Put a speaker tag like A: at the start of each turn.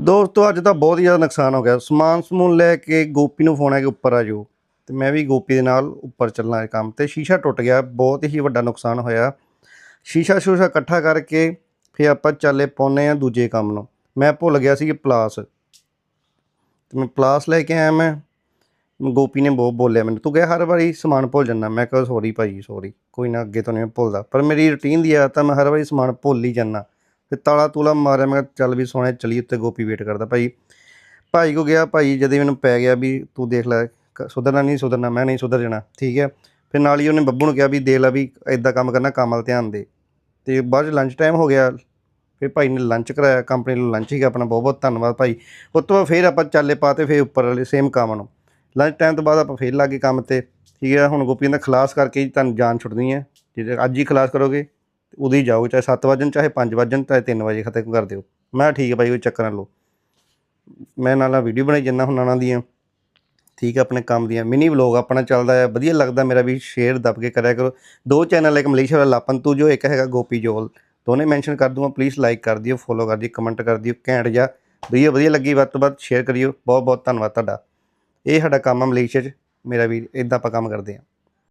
A: ਦੋਸਤੋ, ਅੱਜ ਤਾਂ ਬਹੁਤ ਹੀ ਜ਼ਿਆਦਾ ਨੁਕਸਾਨ ਹੋ ਗਿਆ। ਸਮਾਨ ਸਮੂਨ ਲੈ ਕੇ ਗੋਪੀ ਨੂੰ ਫੋਨ ਹੈ ਕਿ ਉੱਪਰ ਆ ਜਾਓ। ਤੇ ਮੈਂ ਵੀ ਗੋਪੀ ਦੇ ਨਾਲ ਉੱਪਰ ਚੱਲਣਾ ਹੈ ਕੰਮ। ਤੇ ਸ਼ੀਸ਼ਾ ਟੁੱਟ ਗਿਆ। ਬਹੁਤ ਹੀ ਵੱਡਾ ਨੁਕਸਾਨ ਹੋਇਆ। ਸ਼ੀਸ਼ਾ ਸ਼ੂਸ਼ਾ ਇਕੱਠਾ ਕਰਕੇ ਫਿਰ ਆਪਾਂ ਚੱਲੇ ਪਾਉਨੇ ਆ ਦੂਜੇ ਕੰਮ ਨੂੰ। ਮੈਂ ਭੁੱਲ ਗਿਆ ਸੀ ਪਲਾਸ। ਤੇ ਮੈਂ ਪਲਾਸ ਲੈ ਕੇ ਆਇਆ ਮੈਂ। ਗੋਪੀ ਨੇ ਬਹੁਤ ਬੋਲਿਆ ਮੈਨੂੰ, ਤੂੰ ਕਿਹਾ ਹਰ ਵਾਰੀ ਸਮਾਨ ਭੁੱਲ ਜਾਂਦਾ। ਮੈਂ ਕਿਹਾ, ਸੌਰੀ ਭਾਈ ਸੌਰੀ। ਕੋਈ ਨਾ, ਅੱਗੇ ਤੋਂ ਨਹੀਂ ਮੈਂ ਭੁੱਲਦਾ। ਪਰ ਮੇਰੀ ਰੁਟੀਨ ਦੀ ਆ ਤਾਂ ਮੈਂ ਹਰ ਵਾਰੀ ਸਮਾਨ ਭੁੱਲ ਹੀ ਜਾਂਦਾ। ਤੇ ਤਾਲਾ ਤੂਲਾ ਮਾਰਿਆ, ਮੈਂ ਕਿਹਾ ਚੱਲ ਵੀ ਸੋਹਣੇ ਚਲੀ ਉੱਤੇ ਗੋਪੀ ਵੇਟ ਕਰਦਾ। ਭਾਈ ਭਾਈ ਕੋ ਗਿਆ, ਭਾਈ ਜਦ ਹੀ ਮੈਨੂੰ ਪੈ ਗਿਆ ਵੀ ਤੂੰ ਦੇਖ ਲੈ, ਕ- ਸੁਧਰਨਾ ਨਹੀਂ, ਸੁਧਰਨਾ, ਮੈਂ ਨਹੀਂ ਸੁਧਰ ਜਾਣਾ, ਠੀਕ ਹੈ। ਫਿਰ ਨਾਲ ਹੀ ਉਹਨੇ ਬੱਬੂ ਨੂੰ ਕਿਹਾ ਵੀ ਦੇਖ ਲੈ ਵੀ ਇਦਾਂ ਕੰਮ ਕਰਨਾ ਕੰਮ ਵੱਲ ਧਿਆਨ ਦੇ। ਤੇ ਬਾਅਦ ਚ ਲੰਚ ਟਾਈਮ ਹੋ ਗਿਆ। ਫਿਰ ਭਾਈ ਨੇ ਲੰਚ ਕਰਾਇਆ ਕੰਪਨੀ ਨੂੰ ਲੰਚ ਹੀ ਆਪਣਾ ਬਹੁਤ ਬਹੁਤ ਧੰਨਵਾਦ ਭਾਈ। ਉਸ ਤੋਂ ਬਾਅਦ ਫਿਰ ਆਪਾਂ ਚਾਲੇ ਪਾਤੇ ਫਿਰ ਉੱਪਰ ਵਾਲੇ ਸੇਮ ਕੰਮ ਨੂੰ। ਲੰਚ ਟਾਈਮ ਤੋਂ ਬਾਅਦ ਆਪਾਂ ਫਿਰ ਲੱਗੇ ਕੰਮ ਤੇ। ਠੀਕ ਹੈ, ਹੁਣ ਗੋਪੀ ਦਾ ਖਲਾਸ ਕਰਕੇ ਹੀ ਤੁਹਾਨੂੰ ਜਾਨ ਛੁੱਟਣੀ ਹੈ। ਜੇ ਅੱਜ ਹੀ ਖਲਾਸ ਕਰੋਗੇ ਉਦੋਂ ਹੀ ਜਾਓ, ਚਾਹੇ 7 ਵਜਣ ਚਾਹੇ 5 ਵਜਣ ਚਾਹੇ 3 ਵਜੇ ਖਤਮ ਕਰ ਦਿਓ। ਮੈਂ ਠੀਕ ਹੈ ਭਾਈ ਕੋਈ ਚੱਕਰ ਨਾ ਲਓ। ਮੈਂ ਨਾਲ ਵੀਡੀਓ ਬਣਾਈ ਜਾਂਦਾ ਹੁਣ ਉਹਨਾਂ ਦੀਆਂ। ਠੀਕ ਹੈ ਆਪਣੇ ਕੰਮ ਦੀਆਂ। ਮਿਨੀ ਵਲੌਗ ਆਪਣਾ ਚੱਲਦਾ ਹੈ ਵਧੀਆ ਲੱਗਦਾ ਮੇਰਾ ਵੀ, ਸ਼ੇਅਰ ਦੱਬ ਕੇ ਕਰਿਆ ਕਰੋ। ਦੋ ਚੈਨਲ, ਇੱਕ ਮਲੇਸ਼ੀਆ ਵਾਲਾ ਲਾਪੰਤੂ ਜੋ, ਇੱਕ ਹੈਗਾ ਗੋਪੀ ਜੋਲ। ਦੋਨੇ ਮੈਂਸ਼ਨ ਕਰ ਦੂੰਗਾ ਪਲੀਜ਼ ਲਾਈਕ ਕਰ ਦਿਓ ਫੋਲੋ ਕਰ ਦਿਓ ਕਮੈਂਟ ਕਰ ਦਿਓ, ਘੈਂਟ ਜਾ ਵੀਡੀਓ ਵਧੀਆ ਲੱਗੀ, ਵੱਧ ਤੋਂ ਵੱਧ ਸ਼ੇਅਰ ਕਰਿਓ। ਬਹੁਤ ਬਹੁਤ ਧੰਨਵਾਦ ਤੁਹਾਡਾ। ਇਹ ਸਾਡਾ ਕੰਮ ਹੈ ਮਲੇਸ਼ੀਆ 'ਚ। ਮੇਰਾ ਵੀ ਇਦਾਂ ਆਪਾਂ ਕੰਮ ਕਰਦੇ ਹਾਂ